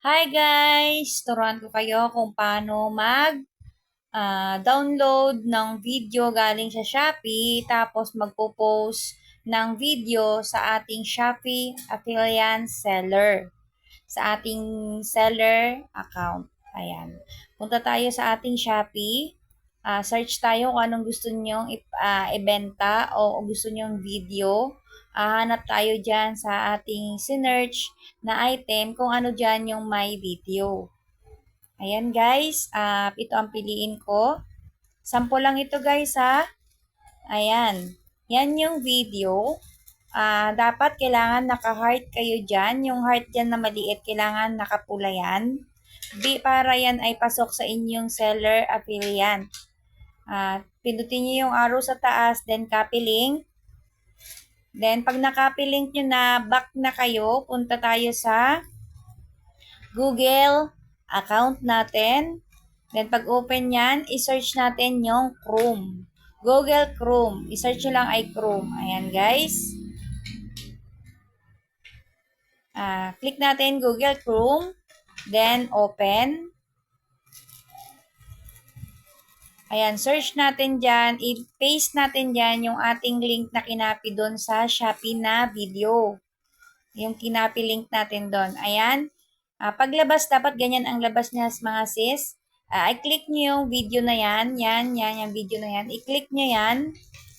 Hi guys! Turuan ko kayo kung paano mag ah, download ng video galing sa Shopee tapos magpo-post ng video sa ating Shopee affiliate seller. Sa ating seller account. Ayan. Punta tayo sa ating Shopee. Ah, search tayo kung anong gusto nyong ip- ah, ibenta o gusto nyong video. Ah, hanap tayo dyan sa ating sinearch na item kung ano dyan yung may video. Ayan guys, ah ito ang piliin ko. Sample lang ito guys ha. Ayan. Yan yung video. Ah, dapat kailangan naka-heart kayo dyan. Yung heart dyan na maliit, kailangan nakapula yan. Di para yan ay pasok sa inyong seller affiliate. Ah, pindutin niyo yung arrow sa taas, then copy link. Then, pag na-copy link nyo na, back na kayo, punta tayo sa Google account natin. Then, pag open yan, i-search natin yung Chrome. Google Chrome. I-search nyo lang ay Chrome. Ayan, guys. Ah, click natin Google Chrome. Then, open. Ayan, search natin dyan. I-paste natin dyan yung ating link na kinapi doon sa Shopee na video. Yung kinapi link natin doon. Ayan. Ah, paglabas, dapat ganyan ang labas niya mga sis. Ah, i-click nyo yung video na yan. Yan, yan, yung video na yan. I-click nyo yan.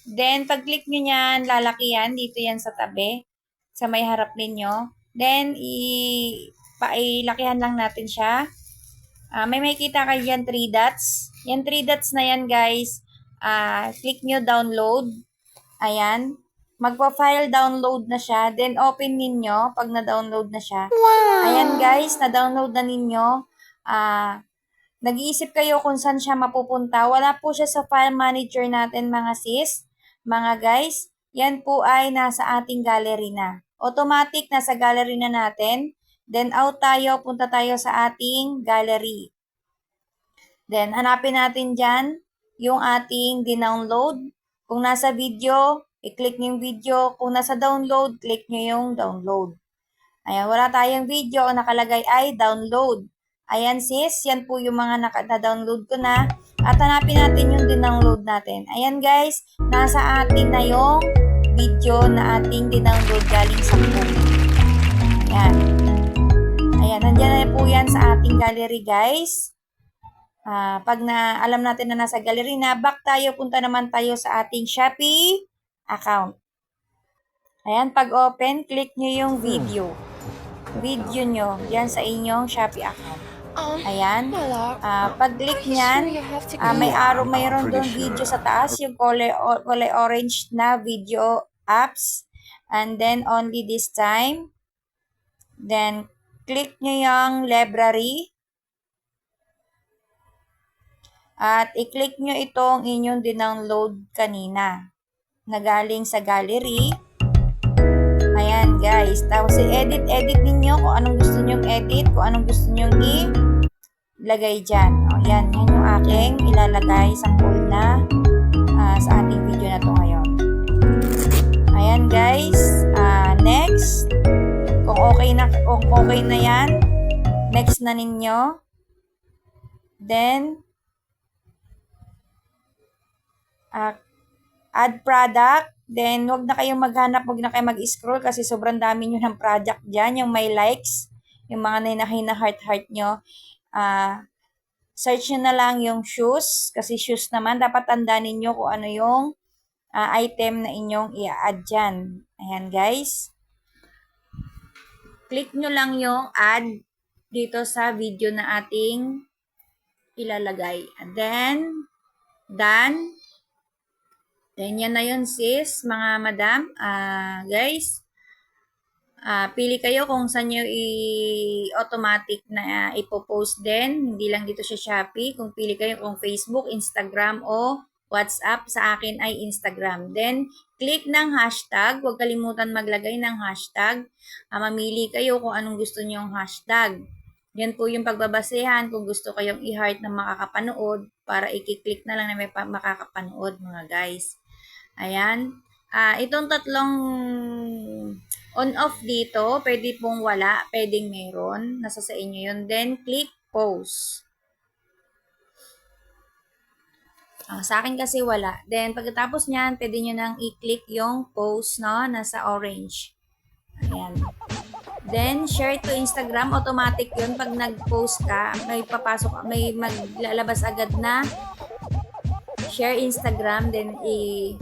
Then, pag-click nyo yan, lalaki yan. Dito yan sa tabi. Sa may harap ninyo. Then, i pailakihan lang natin siya. Ah, may makikita kayo dyan, 3 dots. Yan 3 dots na yan, guys. Ah, click nyo download. Ayan. Magpa-file download na siya. Then, open ninyo pag na-download na siya. Ayan, guys. Na-download na ninyo. Ah, nag-iisip kayo kung saan siya mapupunta. Wala po siya sa file manager natin, mga sis. Mga guys. Yan po ay nasa ating gallery na. Automatic, nasa gallery na natin. Then, out tayo. Punta tayo sa ating gallery. Then, hanapin natin dyan yung ating dinownload. Kung nasa video, i-click nyo yung video. Kung nasa download, click nyo yung download. Ayan, wala tayong video o nakalagay ay download. Ayan sis, yan po yung mga naka-download ko na. At hanapin natin yung dinownload natin. Ayan guys, nasa atin na yung video na ating dinownload galing sa phone. Ayan. Ayan, nandyan na po yan sa ating gallery guys. Ah, pag na alam natin na nasa gallery na, back tayo, punta naman tayo sa ating Shopee account. Ayan, pag open, click nyo yung video. Video nyo, yan sa inyong Shopee account. Ayan. Ah, pag click nyan, ah, may arrow, mayroon doon video sa taas, yung kulay, kulay orange na video apps. And then, only this time. Then, click nyo yung library. At i-click nyo itong inyong dinownload kanina na galing sa gallery. Ayan guys. Tapos i-edit, edit ninyo kung anong gusto nyong edit, kung anong gusto nyong ilagay dyan. O, yan, yan yung aking ilalagay sa poll na okay na, kung okay na yan, next na ninyo. Then, ah, add product. Then, wag na kayong maghanap, wag na kayong mag-scroll kasi sobrang dami nyo ng project dyan. Yung may likes, yung mga nainahin na heart-heart nyo. Ah, search nyo na lang yung shoes. Kasi shoes naman, dapat tandaan ninyo kung ano yung ah, item na inyong i-add dyan. Ayan, guys. Click nyo lang yung add dito sa video na ating ilalagay. And then, done. Then, yan na yun, sis, mga madam. Ah, guys, ah, pili kayo kung saan nyo i-automatic na ipopost din. Hindi lang dito sa Shopee. Kung pili kayo kung Facebook, Instagram, o WhatsApp. Sa akin ay Instagram. Then, click ng hashtag. Huwag kalimutan maglagay ng hashtag. Ah, mamili kayo kung anong gusto yung hashtag. Yan po yung pagbabasehan kung gusto kayong i-heart na makakapanood para i-click na lang na may pa- makakapanood mga guys. Ayan. Ah, itong tatlong On-off dito, pwede pong wala, pwedeng meron. Nasa sa inyo yun. Then, click post. Ah, sa akin kasi wala. Then, pagkatapos niyan, pwede nyo nang i-click yung post, no? Nasa orange. Ayan. Then, share to Instagram. Automatic yun. Pag nag-post ka, may papasok, may maglalabas agad na share Instagram. Then, i-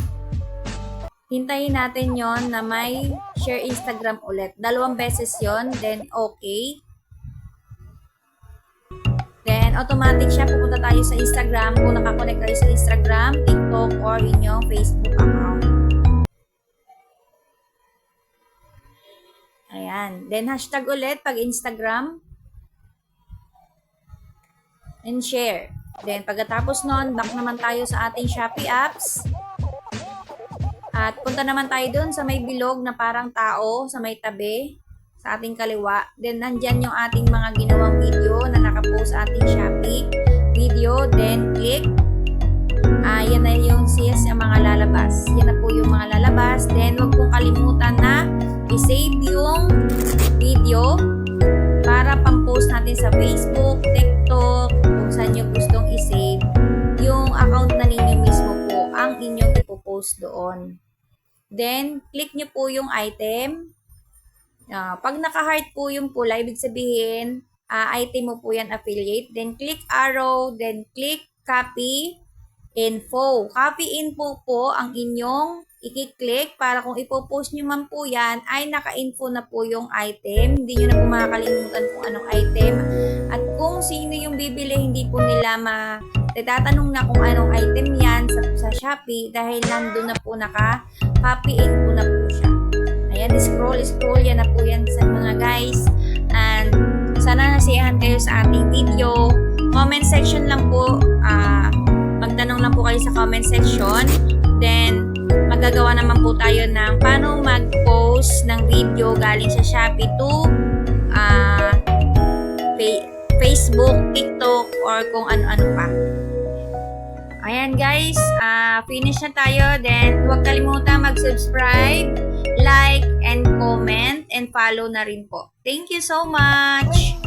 hintayin natin yon na may share Instagram ulit. Dalawang beses yon Then, okay. Automatic siya. Pupunta tayo sa Instagram. Kung nakakonect kayo sa Instagram, TikTok, or inyong Facebook account. Ayan. Then, hashtag ulit pag Instagram. And share. Then, pagkatapos nun, back naman tayo sa ating Shopee apps. At punta naman tayo dun sa may bilog na parang tao sa may tabi sa ating kaliwa. Then, nandyan yung ating mga ginawang video na nakapost sa ating Shopee video. Then, click. Ah, yan na yung sis yung mga lalabas. Yan na po yung mga lalabas. Then, wag pong kalimutan na i-save yung video para pang-post natin sa Facebook, TikTok, kung saan nyo gustong i-save. Yung account na ninyo mismo po ang inyong ipopost doon. Then, click nyo po yung item. Ah, pag naka-heart po yung pula, ibig sabihin, ah, item mo po yan affiliate. Then, click arrow. Then, click copy info. Copy info po ang inyong i-click para kung ipopost nyo man po yan, ay naka-info na po yung item. Hindi nyo na po makakalimutan kung anong item. At kung sino yung bibili, hindi po nila ma tatanong na kung anong item yan sa, sa Shopee dahil nandun na po naka-copy info na po Ayan, scroll, scroll, yan na po yan sa mga guys. And sana nasiyahan kayo sa ating video. Comment section lang po, ah, magtanong lang po kayo sa comment section. Then, magagawa naman po tayo ng paano mag-post ng video galing sa Shopee to fa- Facebook, TikTok, or kung ano-ano pa. Ayan guys, ah, finish na tayo. Then, huwag kalimutan mag-subscribe, like, and comment, and follow na rin po. Thank you so much!